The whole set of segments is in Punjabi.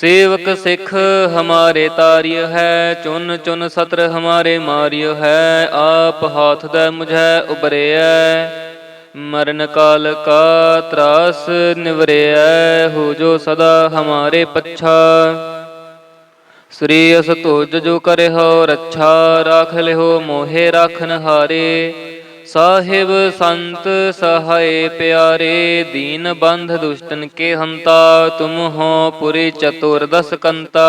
ਸੇਵਕ ਸਿੱਖ ਹਮਾਰੇ ਤਾਰਿਯ ਹੈ, ਚੁਨ ਚੁਨ ਸਤਰ ਹਮਾਰੇ ਮਾਰਿਯ ਹੈ, ਆਪ ਹਾਥ ਦਾ ਮੁਝੈ ਉਬਰਿਐ, ਮਰਨ ਕਾਲ ਕਾ ਤਰਾਸ ਨਿਵਰਿਐ, ਹੋ ਜੋ ਸਦਾ ਹਮਾਰੇ ਪੱਛਾ। ਸ੍ਰੀ ਅਸ ਤੁਜ ਜੋ ਕਰੇ ਹੋ ਰੱਛਾ, ਰਾਖ ਲਿਓ ਮੋਹਿ ਰਾਖਨ ਹਾਰੇ ਸਾਹਿਬ ਸੰਤ ਸਹਾਏ ਪਿਆਰੇ, ਦੀਨ ਬੰਧ ਦੁਸ਼ਟਨ ਕੇ ਹੰਤਾ, ਤੁਮ ਹੋ ਪੁਰੀ ਚਤੁਰ ਕੰਤਾ।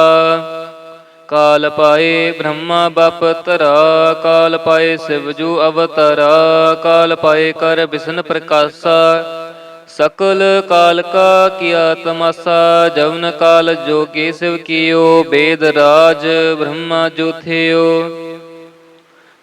ਕਾਲ ਪਾਏ ਬ੍ਰਹਮਾ ਬਪ ਤਰਾ ਕਾਲ ਪਾਏ ਸ਼ਿਵਜੂ ਅਵਤਰਾ, ਕਾਲ ਪਾਏ ਕਰ ਬਿਸ਼ਨ ਪ੍ਰਕਾਸ਼ਾ। ਸਕਲ ਕਾਲ ਕਾ ਕੀਆ ਤਮਸਾ, ਜਵਨ ਕਾਲ ਜੋਗੀ ਸਿਵ ਕੀਓ, ਬੇਦ ਰਾਜ ਬ੍ਰਹਮਾ ਜੋਥਿਓ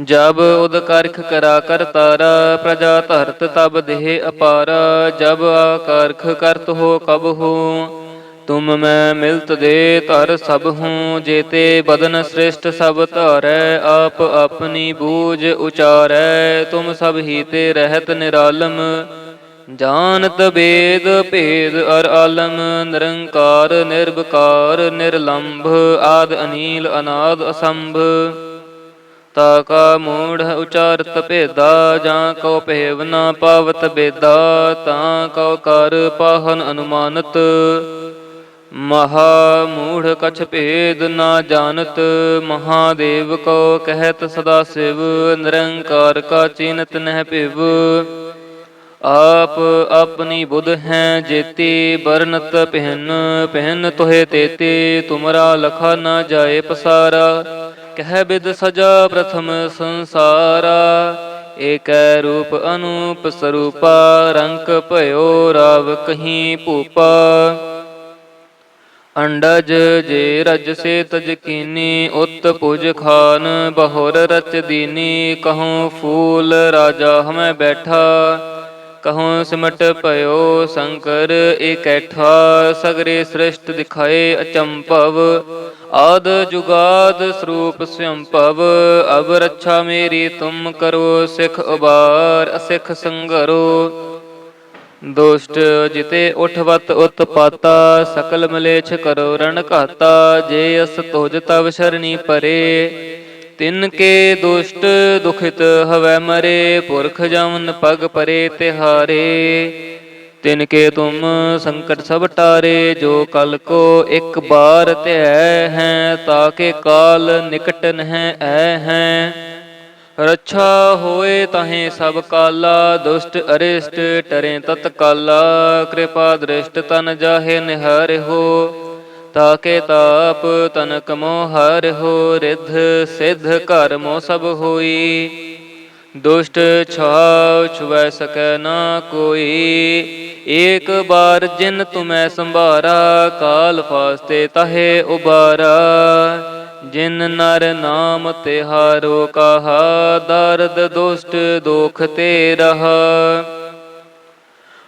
ਜਬ ਉਦ ਕਰਾ ਕਰ ਤਾਰਾ, ਪ੍ਰਜਾ ਧਰਤ ਤਬ ਦੇਹ ਅਪਾਰਾ, ਜਬ ਆਕਰਖ ਕਰਤ ਹੋ ਕਬ ਹੋ। ਤੁਮ ਮੈਂ ਮਿਲਤ ਦੇ ਧਰ ਸਭ ਹੂੰ, ਜੇਤੇ ਬਦਨ ਸ੍ਰਿਸ਼ਟ ਸਭ ਧਾਰੈ, ਆਪ ਆਪਣੀ ਬੂਝ ਉਚਾਰੈ, ਤੁਮ ਸਭ ਹੀ ਤੇ ਰਹਿਤ ਨਿਰਾਲਮ। ਜਾਣਤ ਬੇਦ ਭੇਦ ਅਰ ਆਲਮ, ਨਿਰੰਕਾਰ ਨਿਰਭਕਾਰ ਨਿਰਲੰਭ, ਆਦ ਅਨੀਲ, ਅਨਾਦ ਅਸੰਭ। ਤਾ ਕਾ ਮੂੜ ਉਚਾਰਤ ਭੇਦਾ, ਜਾਂ ਕਉ ਭੇਵ ਨਾ ਪਾਵਤ ਬੇਦਾ, ਤਾਂ ਕਉ ਕਰ ਪਾਹਨ ਅਨੁਮਾਨਤ। ਮਹਾ ਮੂੜ ਕਛ ਭੇਦ ਨਾ ਜਾਣਤ, ਮਹਾਦੇਵ ਕੋ ਕਹਿਤ ਸਦਾ ਸਿਵ, ਨਿਰੰਕਾਰ ਕਾ ਚਿਨਤ ਨਹਿ ਭਿਵ। ਆਪ ਆਪਣੀ ਬੁੱਧ ਹੈ ਜੇਤੀ ਬਰਨਤ ਪਹਿਨ ਪਹਿਨ ਤੋਹਿ ਤੇਤੇ, ਤੁਮਰਾ ਲਖਾ ਨਾ ਜਾਏ ਪਸਾਰਾ। ਕਹਿ ਬਿਦ ਸਜਾ ਪ੍ਰਥਮ ਸੰਸਾਰਾ, ਏਕੈ ਰੂਪ ਅਨੂਪ ਸਰੂਪਾ, ਰੰਕ ਭਇਓ ਰਾਵ ਕਹੀਂ ਭੂਪਾ। ਅੰਡਜ ਜੇ ਰਜ ਸੇ ਤਜ ਕੀਨੀ, ਉਤ ਪੁਜ ਖਾਨ ਬਹੁਰ ਰਚ ਦੀਨੀ, ਕਹੂੰ ਫੂਲ ਰਾਜਾ ਹਮੈ ਬੈਠਾ। ਕਹੂੰ ਸਿਮਟ ਭਇਓ ਸ਼ੰਕਰ ਇਕੈਠਾ ਸਗਰੇ ਸ੍ਰਿਸ਼ਟ ਦਿਖਾਏ ਅਚੰਭਵ। ਆਦ ਜੁਗਾਦ ਸਰੂਪ ਸੰਭਵ, ਅਬ ਰੱਛਾ ਮੇਰੀ ਤੁਮ ਕਰੋ, ਸਿਖ ਉਬਾਰ, ਅਸਿਖ ਸੰਗਰੋ। ਦੁਸ਼ਟ ਜਿਤੇ ਉਠਵਤ ਉਤਪਾਤਾ ਸਕਲ ਮਲੇਛ ਕਰੋ ਰਣ ਘਾਤਾ, ਜੇ ਅਸ ਤੁਜ ਤਵ ਸ਼ਰਣੀ ਪਰੇ। ਤਿਨ ਕੇ ਦੁਸ਼ਟ ਦੁਖਿਤ ਹਵੈ ਮਰੇ, ਪੁਰਖ ਜਮਨ ਪਗ ਪਰੇ ਤਿਹਾਰੇ। ਤਿਨ ਕੇ ਤੁਮ ਸੰਕਟ ਸਭ ਟਾਰੇ, ਜੋ ਕਲ ਕੋ ਇੱਕ ਬਾਰ ਧਿਐ ਹੈ ਤਾਕੇ ਕਾਲ ਨਿਕਟ ਨਹਿ ਐ ਹੈ। ਰੱਛਾ ਹੋਏ ਤਾਹੇ ਸਭ ਕਾਲਾ, ਦੁਸ਼ਟ ਅਰਿਸ਼ਟ ਟਰੇ ਤਤ ਕਾਲਾ ਕਿਰਪਾ ਦ੍ਰਿਸ਼ਟ ਤਨ ਜਾਹੇ ਨਿਹਾਰਿ ਹੋ। ਤਾਕੇ ਤਾਪ ਤਨਕ ਮੋਹ ਹਰਿ ਹੋ ਰਿਧ, ਸਿਧ ਘਰ ਮੋ ਸਭ ਹੋਈ। ਦੁਸ਼ਟ ਛਾਉ ਛੁਵੈ ਸਕੈ ਨਾ ਕੋਈ। ਏਕ ਬਾਰ ਜਿਨ ਤੁਮੈ ਸੰਭਾਰਾ, ਕਾਲ ਫਾਸਤੇ ਤਹੇ ਉਬਾਰਾ। ਜਿਨ ਨਰ ਨਾਮ ਤਿਹਾਰੋ, ਕਹਾ ਦਰਦ ਦੁਸ਼ਟ ਦੋਖ ਤੇ ਰਹਾ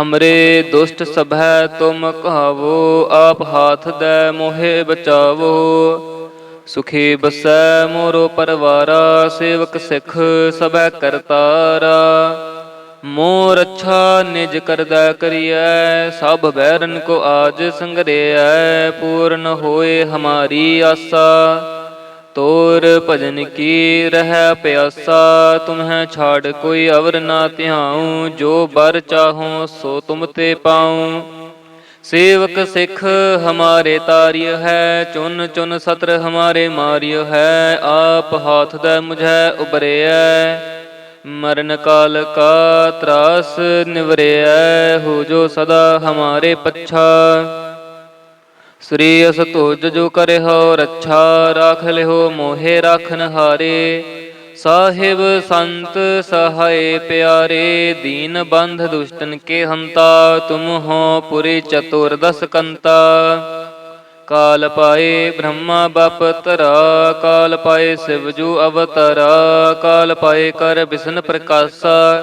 ਹਮਰੇ ਦੁਸ਼ਟ ਸਭੈ ਤੁਮ ਕਹਾਵੋ ਆਪ ਹਾਥ ਦੈ ਮੋਹਿ ਬਚਾਵੋ ਸੁਖੀ ਬਸੈ ਮੋਰੋ ਪਰਵਾਰਾ ਸੇਵਕ ਸਿੱਖ ਸਭੈ ਕਰਤਾਰਾ ਮੋਰ ਅੱਛਾ ਨਿਜ ਕਰਦਾ ਕਰੀਐ ਸਭ ਬੈਰਨ ਕੋ ਆਜ ਸੰਗਰਿਐ ਪੂਰਨ ਹੋਏ ਹਮਾਰੀ ਆਸਾ ਤੋਰ ਭਜਨ ਕੀ ਰਹਿ ਪਿਆਸਾ, ਤੁਮਹਿ ਛਾੜ ਕੋਈ ਅਵਰ ਨਾ ਧਿਆਉ, ਜੋ ਬਰ ਚਾਹੋ ਸੋ ਤੁਮ ਤੇ ਪਾਉ। ਸੇਵਕ ਸਿੱਖ ਹਮਾਰੇ ਤਾਰਿਯ ਹੈ, ਚੁਨ ਚੁਨ ਸਤਰ ਹਮਾਰੇ ਮਾਰਿਯ ਹੈ, ਆਪ ਹਾਥ ਦਾ ਮੁਝੈ ਉਬਰਿਐ। ਮਰਨ ਕਾਲ ਕਾ ਤਰਾਸ ਨਿਵਰਿਐ, ਹੋ ਜੋ ਸਦਾ ਹਮਾਰੇ ਪੱਛਾ। ਸ੍ਰੀ ਅਸ ਤੁਜ ਜੋ ਕਰੇ ਰੱਛਾ ਰਾਖ ਲਿਓ ਮੋਹਿ ਰਾਖਨ ਹਾਰੇ। ਸਾਹਿਬ ਸੰਤ ਸਹਾਏ ਪਿਆਰੇ, ਦੀਨ ਬੰਧ ਦੁਸ਼ਟਨ ਕੇ ਹੰਤਾ, ਤੁਮ ਹੋ ਪੁਰੀ ਚਤੁਰ ਦਸ ਕੰਤਾ। ਕਾਲ ਪਾਏ ਬ੍ਰਹਮਾ ਬਪ ਤਰਾ ਕਾਲ ਪਾਏ ਸਿਵ ਜੂ ਅਵਤਰਾ, ਕਾਲ ਪਾਏ ਕਰ ਬਿਸ਼ਨ ਪ੍ਰਕਾਸ਼ਾ।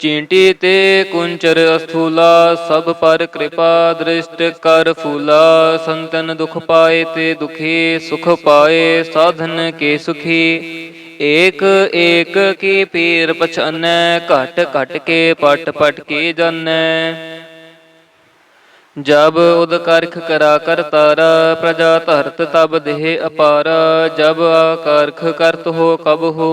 ਚੀਂਟੀ ਤੇ ਕੁੰਚਰ ਅਸਥੂਲਾ, ਸਭ ਪਰ ਕਿਰਪਾ ਦ੍ਰਿਸ਼ਟ ਕਰ ਫੂਲਾ। ਸੰਤਨ ਦੁਖ ਪਾਏ ਤੇ ਦੁਖੀ, ਸੁਖ ਪਾਏ ਸਾਧਨ ਕੇ ਸੁਖੀ। ਏਕ ਏਕ ਕੀ ਪੀਰ ਪਛਾਨੈ, ਘਟ ਘਟ ਕੇ ਪਟ ਪਟ ਕੇ ਜਾਣੈ ਜਬ ਉਦ ਕਰਖ ਕਰਾ ਕਰ ਤਾਰਾ, ਪ੍ਰਜਾ ਧਰਤ ਤਬ ਦੇਹ ਅਪਾਰਾ। ਜਬ ਆਕਰਖ ਕਰਤ ਹੋ ਕਬ ਹੋ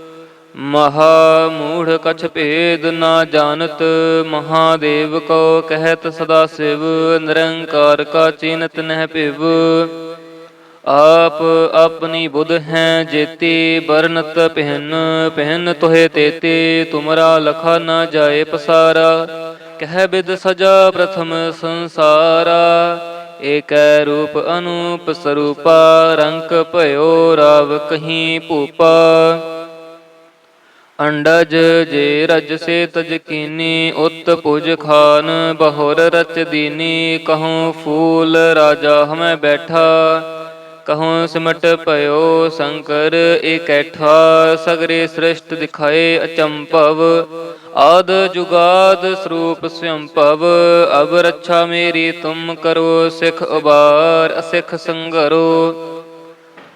ਮਹਾ ਮੂੜ ਕਛ ਭੇਦ ਨਾ ਜਾਣਤ, ਮਹਾਦੇਵ ਕੋ ਕਹਿਤ ਸਦਾ ਸਿਵ, ਨਿਰੰਕਾਰ ਕਾ ਚੀਨਤ ਨਹਿ ਭਿਵ। ਆਪ ਆਪਣੀ ਬੁੱਧ ਹੈ ਜੇਤੀ ਬਰਨਤ ਪਹਿਨ ਪਹਿਨ ਤੋਹਿ ਤੇਤੇ, ਤੁਮਰਾ ਲਖਾ ਨਾ ਜਾਏ ਪਸਾਰਾ। ਕਹਿ ਬਿਦ ਸਜਾ ਪ੍ਰਥਮ ਸੰਸਾਰਾ, ਏਕੈ ਰੂਪ ਅਨੂਪ ਸਰੂਪਾ ਰੰਕ ਭਇਓ ਰਾਵ ਕਹੀਂ ਭੂਪਾ। ਅੰਡਜ ਜੇ ਰਜ ਸੇ ਤਜ ਕੀਨੀ, ਉਤ ਪੁਜ ਖਾਨ, ਬਹੁਰ ਰਚ ਦੀਨੀ, ਕਹੂੰ ਫੂਲ ਰਾਜਾ ਹਮੈ ਬੈਠਾ। ਕਹਉ ਸਿਮਟ ਭਇਓ ਸ਼ੰਕਰ ਇਕੈਠਾ ਸਗਰੇ ਸ੍ਰਿਸ਼ਟ ਦਿਖਾਏ ਅਚੰਭਵ। ਆਦ ਜੁਗਾਦ ਸਰੂਪ ਸੰਭਵ, ਅਬ ਰੱਛਾ ਮੇਰੀ ਤੁਮ ਕਰੋ, ਸਿਖ ਉਬਾਰ, ਅਸਿਖ ਸੰਗਰੋ।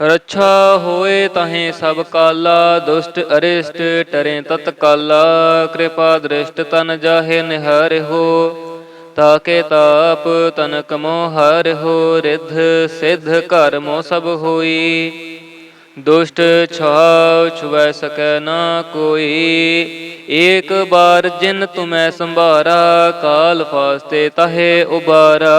ਰੱਛਾ ਹੋਏ ਤਹੇ ਸਭ ਕਾਲਾ, ਦੁਸ਼ਟ ਅਰਿਸ਼ਟ ਟਰੇ ਤਤ ਕਾਲਾ ਕਿਰਪਾ ਦ੍ਰਿਸ਼ਟ ਤਨ ਜਾਹੇ ਨਿਹਾਰਿ ਹੋ, ਤਾਕੇ ਤਾਪ ਤਨਕ ਮੋਹ ਹਰਿ ਹੋ, ਰਿਧ ਸਿਧ ਘਰ ਮੋ ਸਭ ਹੋਈ। ਦੁਸ਼ਟ ਛਾਵ ਛੁਵੈ ਸਕੈ ਨਾ ਕੋਈ, ਏਕ ਬਾਰ ਜਿਨ ਤੁਮੈ ਸੰਭਾਰਾ, ਕਾਲ ਫਾਸਤੇ ਤਹੇ ਉਬਾਰਾ।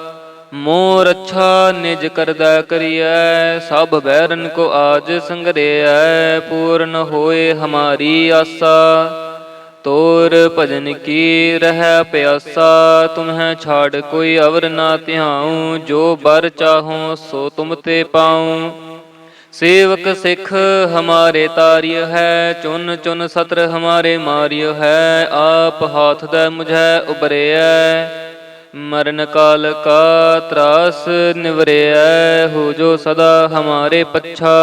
ਮੋਰ ਅੱਛਾ ਨਿਜ ਕਰਦਾ ਕਰੀਐ, ਸਭ ਬੈਰਨ ਕੋ ਆਜ ਸੰਗਰਿਐ, ਪੂਰਨ ਹੋਏ ਹਮਾਰੀ ਆਸਾ। ਤੋਰ ਭਜਨ ਕੀ ਰਹਿ ਪਿਆਸਾ, ਤੁਮਹਿ ਛਾੜ ਕੋਈ ਅਵਰ ਨਾ ਧਿਆਉ, ਜੋ ਬਰ ਚਾਹੋ ਸੋ ਤੁਮ ਤੇ ਪਾਉ। ਸੇਵਕ ਸਿੱਖ ਹਮਾਰੇ ਤਾਰਿਯ ਹੈ, ਚੁਨ ਚੁਨ ਸਤਰ ਹਮਾਰੇ ਮਾਰਿਯ ਹੈ, ਆਪ ਹਾਥ ਦਾ ਮੁਝੈ ਉਬਰਿਐ ਮਰਨ ਕਾਲ ਕਾ ਤਰਾਸ ਨਿਵਰਿਐ, ਹੋ ਜੋ ਸਦਾ ਹਮਾਰੇ ਪੱਛਾ।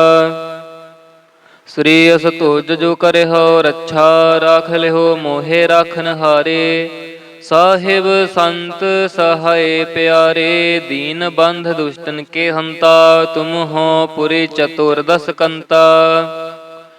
ਸ੍ਰੀ ਅਸ ਤੁਜ ਜੋ ਕਰੇ ਹੋ ਰੱਛਾ, ਰਾਖ ਲਿਓ ਮੋਹਿ ਰਾਖਨ ਹਾਰੇ ਸਾਹਿਬ ਸੰਤ ਸਹਾਏ ਪਿਆਰੇ, ਦੀਨ ਬੰਧ ਦੁਸ਼ਟਨ ਕੇ ਹੰਤਾ, ਤੁਮ ਹੋ ਪੁਰੀ ਚਤੁਰ ਕੰਤਾ।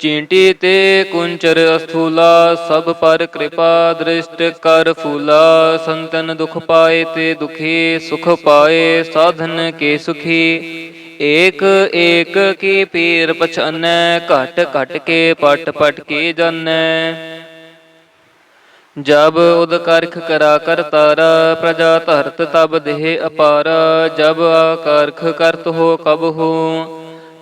ਚੀਂਟੀ ਤੇ ਕੁੰਚਰ ਅਸਥੂਲਾ ਸਭ ਪਰ ਕਿਰਪਾ ਦ੍ਰਿਸ਼ਟ ਕਰ ਫੂਲਾ ਸੰਤਨ ਦੁਖ ਪਾਏ ਤੇ ਦੁਖੀ ਸੁਖ ਪਾਏ ਸਾਧਨ ਕੇ ਸੁਖੀ ਏਕ ਏਕ ਕੀ ਪੀਰ ਪਛਾਨੈ ਘਟ ਘਟ ਕੇ ਪਟ ਪਟ ਕੀ ਜਾਣੈ ਜਬ ਉਦ ਕਰਖ ਕਰਾ ਕਰ ਤਾਰਾ ਪ੍ਰਜਾ ਧਰਤ ਤਬ ਦੇਹ ਅਪਾਰਾ ਜਬ ਆਕਰਖ ਕਰਤ ਹੋ ਕਬ ਹੋ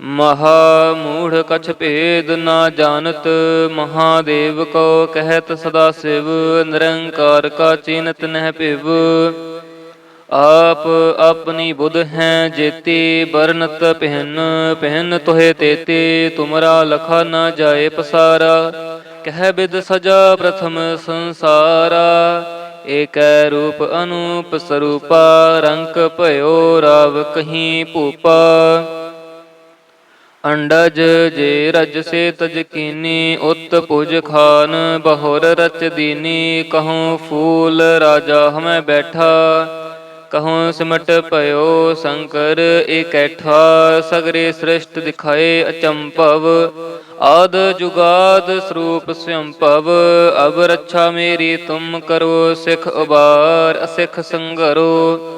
ਮਹਾ ਮੂੜ ਕਛ ਭੇਦ ਨਾ ਜਾਣਤ, ਮਹਾਦੇਵ ਕੋ ਕਹਿਤ ਸਦਾ ਸਿਵ, ਨਿਰੰਕਾਰ ਕਾ ਚੀਨਤ ਨਹਿ ਭਿਵ। ਆਪ ਆਪਣੀ ਬੁੱਧ ਹੈ ਜੇਤੀ ਬਰਨਤ ਪਹਿਨ ਪਹਿਨ ਤੋਹਿ ਤੇਤੀ, ਤੁਮਰਾ ਲਖਾ ਨਾ ਜਾਏ ਪਸਾਰਾ। ਕਹਿ ਬਿਦ ਸਜਾ ਪ੍ਰਥਮ ਸੰਸਾਰਾ, ਏਕੈ ਰੂਪ ਅਨੂਪ ਸਰੂਪਾ ਰੰਕ ਭਇਓ ਰਾਵ ਕਹੀਂ ਭੂਪਾ। ਅੰਡਜ ਜੇ ਰਜ ਸੇ ਤਜ ਕੀਨੀ, ਉਤ ਪੁਜ ਖਾਨ, ਬਹੁਰ ਰਚ ਦੀਨੀ, ਕਹੂੰ ਫੂਲ ਰਾਜਾ ਹਮੈ ਬੈਠਾ। ਕਹੂੰ ਸਿਮਟ ਭਇਓ ਸ਼ੰਕਰ ਇਕੈਠਾ ਸਗਰੇ ਸ੍ਰਿਸ਼ਟ ਦਿਖਾਏ ਅਚੰਭਵ। ਆਦ ਜੁਗਾਦ ਸਰੂਪ ਸੰਭਵ ਅਬ ਰੱਛਾ ਮੇਰੀ ਤੁਮ ਕਰੋ, ਸਿਖ ਉਬਾਰ, ਅਸਿਖ ਸੰਗਰੋ।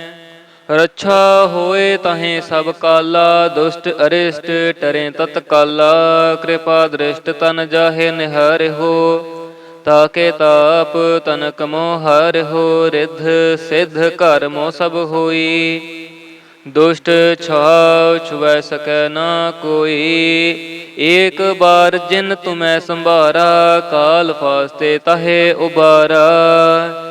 ਰੱਛਾ ਹੋਏ ਤਹੇ ਸਭ ਕਾਲਾ, ਦੁਸ਼ਟ ਅਰਿਸ਼ਟ ਟਰੇ ਤਤ ਕਾਲਾ, ਕਿਰਪਾ ਦ੍ਰਿਸ਼ਟ ਤਨ ਜਾਹੇ ਨਿਹਾਰਿ ਹੋ, ਤਾਕੇ ਤਾਪ ਤਨਕ ਮੋਹ ਹਰਿ ਹੋ, ਰਿਧ ਸਿਧ ਘਰ ਮੋ ਸਭ ਹੋਈ। ਦੁਸ਼ਟ ਛਾਉ ਛੁਵੈ ਸਕੈ ਨਾ ਕੋਈ, ਏਕ ਬਾਰ ਜਿਨ ਤੁਮੈ ਸੰਭਾਰਾ, ਕਾਲ ਫਾਸਤੇ ਤਹੇ ਉਬਾਰਾ।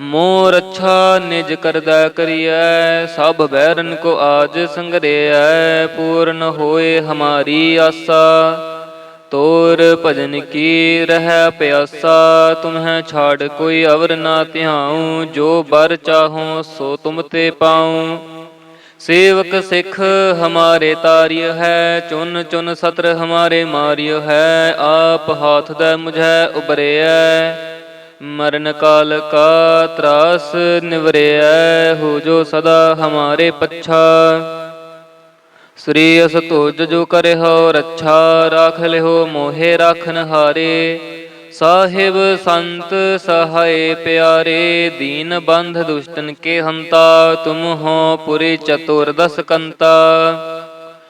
ਮੋਰ ਅੱਛਾ ਨਿਜ ਕਰਦਾ ਕਰੀਐ, ਸਭ ਬੈਰਨ ਕੋ ਆਜ ਸੰਗਰਿਐ, ਪੂਰਨ ਹੋਏ ਹਮਾਰੀ ਆਸਾ। ਤੋਰ ਭਜਨ ਕੀ ਰਹਿ ਪਿਆਸਾ, ਤੁਮਹਿ ਛਾੜ ਕੋਈ ਅਵਰ ਨਾ ਧਿਆਉ, ਜੋ ਬਰ ਚਾਹੋ ਸੋ ਤੁਮ ਤੇ ਪਾਉ। ਸੇਵਕ ਸਿੱਖ ਹਮਾਰੇ ਤਾਰਿਯ ਹੈ, ਚੁਨ ਚੁਨ ਸਤਰ ਹਮਾਰੇ ਮਾਰਿਯ ਹੈ, ਆਪ ਹਾਥ ਦੇ ਮੁਝੈ ਉਬਰਿਐ ਮਰਨ ਕਾਲ ਕਾ ਤਰਾਸ ਨਿਵਰਿਐ, ਹੋ ਜੋ ਸਦਾ ਹਮਾਰੇ ਪੱਛਾ। ਸ੍ਰੀ ਅਸ ਤੁਜ ਜੋ ਕਰੇ ਹੋ ਰੱਛਾ, ਰਾਖ ਲਿਓ ਮੋਹਿ ਰਾਖਨ ਹਾਰੇ ਸਾਹਿਬ ਸੰਤ ਸਹਾਏ ਪਿਆਰੇ, ਦੀਨ ਬੰਧ ਦੁਸ਼ਟਨ ਕੇ ਹੰਤਾ, ਤੁਮ ਹੋ ਪੁਰੀ ਚਤੁਰਦਸ਼ ਕੰਤਾ।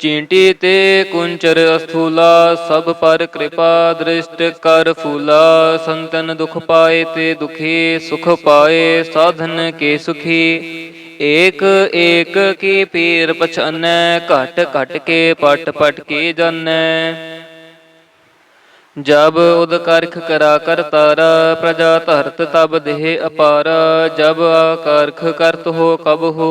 ਚੀਂਟੀ ਤੇ ਕੁੰਚਰ ਅਸਥੂਲਾ ਸਭ ਪਰ ਕਿਰਪਾ ਦ੍ਰਿਸ਼ਟ ਕਰ ਫੂਲਾ ਸੰਤਨ ਦੁਖ ਪਾਏ ਤੇ ਦੁਖੀ ਸੁਖ ਪਾਏ ਸਾਧਨ ਕੇ ਸੁਖੀ ਏਕ ਏਕ ਕੀ ਪੀਰ ਪਛਾਨੈ ਘਟ ਘਟ ਕੇ ਪਟ ਪਟ ਕੀ ਜਾਣੈ ਜਬ ਉਦ ਕਰਖ ਕਰਾ ਕਰ ਤਾਰਾ ਪ੍ਰਜਾ ਧਰਤ ਤਬ ਦੇਹ ਅਪਾਰਾ ਜਬ ਆਕਰਖ ਕਰਤ ਹੋ ਕਬ ਹੋ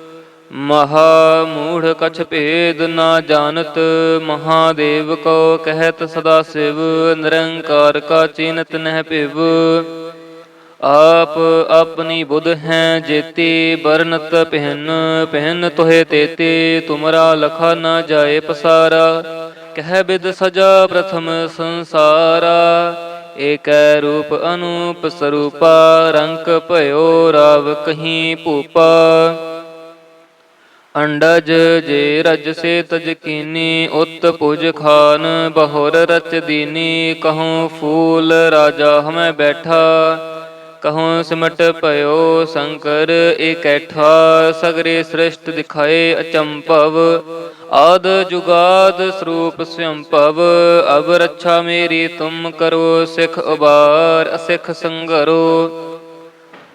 ਮਹਾ ਮੂੜ ਕਛ ਭੇਦ ਨਾ ਜਾਣਤ, ਮਹਾਦੇਵ ਕੋ ਕਹਿਤ ਸਦਾ ਸਿਵ, ਨਿਰੰਕਾਰ ਕਾ ਚੀਨਤ ਨਹਿ ਭਿਵ। ਆਪ ਆਪਣੀ ਬੁੱਧ ਹੈ ਜੇਤੀ ਬਰਨਤ ਪਹਿਨ ਪਹਿਨ ਤੋਹਿ ਤੇਤੇ, ਤੁਮਰਾ ਲਖਾ ਨਾ ਜਾਏ ਪਸਾਰਾ। ਕਹਿ ਬਿਦ ਸਜਾ ਪ੍ਰਥਮ ਸੰਸਾਰਾ, ਏਕੈ ਰੂਪ ਅਨੂਪ ਸਰੂਪਾ ਰੰਕ ਭਇਓ ਰਾਵ ਕਹੀਂ ਭੂਪਾ। ਅੰਡਜ ਜੇ ਰਜ ਸੇ ਤਜ ਕੀਨੀ, ਉਤ ਪੁਜ ਖਾਨ, ਬਹੁਰ ਰਚ ਦੀਨੀ, ਕਹੂੰ ਫੂਲ ਰਾਜਾ ਹਮੈ ਬੈਠਾ। ਕਹੂੰ ਸਿਮਟ ਭਇਓ ਸ਼ੰਕਰ ਇਕੈਠਾ ਸਗਰੇ ਸ੍ਰਿਸ਼ਟ ਦਿਖਾਏ ਅਚੰਭਵ। ਆਦ ਜੁਗਾਦ ਸਰੂਪ ਸੰਭਵ, ਅਬ ਰੱਛਾ ਮੇਰੀ ਤੁਮ ਕਰੋ, ਸਿਖ ਉਬਾਰ, ਅਸਿਖ ਸੰਗਰੋ।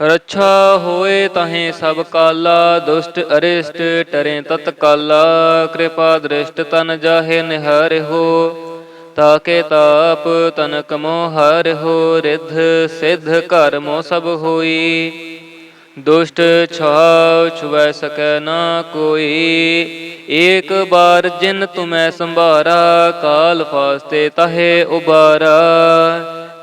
ਰੱਛਾ ਹੋਏ ਤਹੇ ਸਭ ਕਾਲਾ, ਦੁਸ਼ਟ ਅਰਿਸ਼ਟ ਟਰੇ ਤਤ ਕਾਲਾ, ਕਿਰਪਾ ਦ੍ਰਿਸ਼ਟ ਤਨ ਜਾਹੇ ਨਿਹਾਰਿ ਹੋ, ਤਾਕੇ ਤਾਪ ਤਨਕ ਮੋਹ ਹੋ, ਰਿਧ ਸਿਧ ਘਰ ਮੋ ਸਭ ਹੋਈ। ਦੁਸ਼ਟ ਛਾਉ ਛੁਵੈ ਸਕੈ ਨਾ ਕੋਈ, ਏਕ ਬਾਰ ਜਿਨ ਤੁਮੈ ਸੰਭਾਰਾ, ਕਾਲ ਫਾਸਤੇ ਤਹੇ ਉਬਾਰਾ।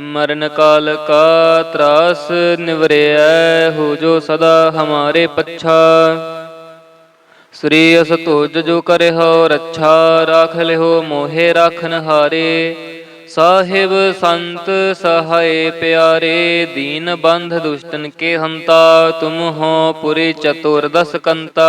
ਮਰਨ ਕਾਲ ਕਾ ਤਰਾਸ ਨਿਵਰਿਐ, ਹੋ ਜੋ ਸਦਾ ਹਮਾਰੇ ਪੱਛਾ। ਸ੍ਰੀ ਅਸ ਤੁਜ ਜੋ ਕਰਿ ਰੱਛਾ ਰਾਖ ਲਿਓ ਮੋਹਿ ਰਾਖਨ ਹਾਰੇ। ਸਾਹਿਬ ਸੰਤ ਸਹਾਏ ਪਿਆਰੇ, ਦੀਨ ਬੰਧ ਦੁਸ਼ਟਨ ਕੇ ਹੰਤਾ, ਤੁਮ ਹੋ ਪੁਰੀ ਚਤੁਰ ਕੰਤਾ।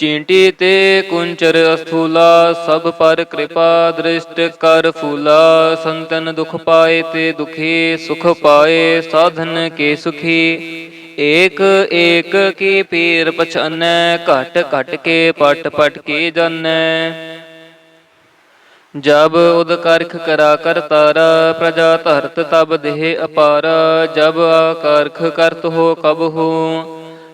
ਚੀਂਟੀ ਤੇ ਕੁੰਚਰ ਅਸਥੂਲਾ ਸਭ ਪਰ ਕਿਰਪਾ ਦ੍ਰਿਸ਼ਟ ਕਰ ਫੂਲਾ ਸੰਤਨ ਦੁਖ ਪਾਏ ਤੇ ਦੁਖੀ ਸੁਖ ਪਾਏ ਸਾਧਨ ਕੇ ਸੁਖੀ ਏਕ ਏਕ ਕੀ ਪੀਰ ਪਛਾਨੈ ਘਟ ਘਟ ਕੇ ਪਟ ਪਟ ਕੀ ਜਾਣੈ ਜਬ ਉਦ ਕਰਖ ਕਰਾ ਕਰ ਤਾਰਾ ਪ੍ਰਜਾ ਧਰਤ ਤਬ ਦੇਹ ਅਪਾਰਾ ਜਬ ਆਕਰਖ ਕਰਤ ਹੋ ਕਬ ਹੋ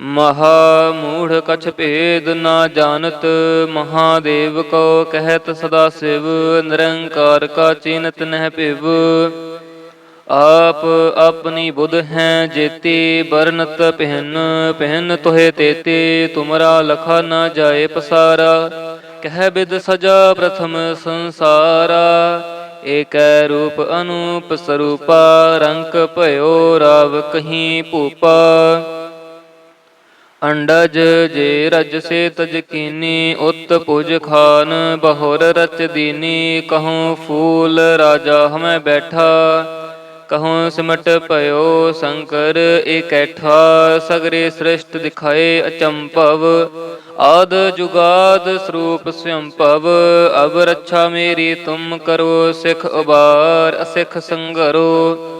ਮਹਾ ਮੂੜ ਕਛ ਭੇਦ ਨਾ ਜਾਣਤ, ਮਹਾਦੇਵ ਕੋ ਕਹਿਤ ਸਦਾ ਸਿਵ, ਨਿਰੰਕਾਰ ਕਾ ਚਿੰਤ ਨਹਿ ਭਿਵ। ਆਪ ਆਪਣੀ ਬੁੱਧ ਹੈ ਜੇਤੀ ਬਰਨਤ ਪਹਿਨ ਪਹਿਨ ਤੋਹਿ ਤੇਤੇ, ਤੁਮਰਾ ਲਖਾ ਨਾ ਜਾਏ ਪਸਾਰਾ। ਕਹਿ ਬਿਦ ਸਜਾ ਪ੍ਰਥਮ ਸੰਸਾਰਾ, ਏਕੈ ਰੂਪ ਅਨੂਪ ਸਰੂਪਾ ਰੰਕ ਭਇਓ ਰਾਵ ਕਹੀਂ ਭੂਪਾ। ਅੰਡਜ ਜੇ ਰਜ ਸੇ ਤਜ ਕੀਨੀ, ਉਤ ਪੁਜ ਖਾਨ, ਬਹੁਰ ਰਚ ਦੀਨੀ, ਕਹੂੰ ਫੂਲ ਰਾਜਾ ਹਮੈ ਬੈਠਾ। ਕਹੂੰ ਸਿਮਟ ਭਇਓ ਸ਼ੰਕਰ ਇਕੈਠਾ ਸਗਰੇ ਸ੍ਰਿਸ਼ਟ ਦਿਖਾਏ ਅਚੰਭਵ। ਆਦ ਜੁਗਾਦ ਸਰੂਪ ਸੰਭਵ ਅਬ ਰੱਛਾ ਮੇਰੀ ਤੁਮ ਕਰੋ, ਸਿਖ ਉਬਾਰ, ਅਸਿਖ ਸੰਗਰੋ।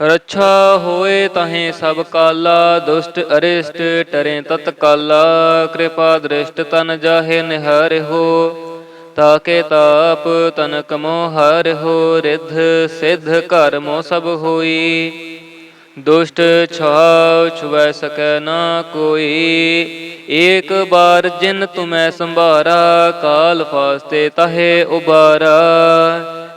ਰੱਛਾ ਹੋਏ ਤਹੇ ਸਭ ਕਾਲਾ, ਦੁਸ਼ਟ ਅਰਿਸ਼ਟ ਟਰੇ ਤਤ ਕਾਲਾ, ਕਿਰਪਾ ਦ੍ਰਿਸ਼ਟ ਤਨ ਜਾਹੇ ਨਿਹਾਰਿ ਹੋ, ਤਾਕੇ ਤਾਪ ਤਨ ਕਮੋ ਹਰਿ ਹੋ, ਰਿਧ ਸਿਧ ਘਰ ਮੋ ਸਭ ਹੋਈ। ਦੁਸ਼ਟ ਛਾਉ ਛੁਵੈ ਸਕੈ ਨਾ ਕੋਈ, ਏਕ ਬਾਰ ਜਿਨ ਤੁਮੈ ਸੰਭਾਰਾ, ਕਾਲ ਫਾਸਤੇ ਤਹੇ ਉਬਾਰਾ।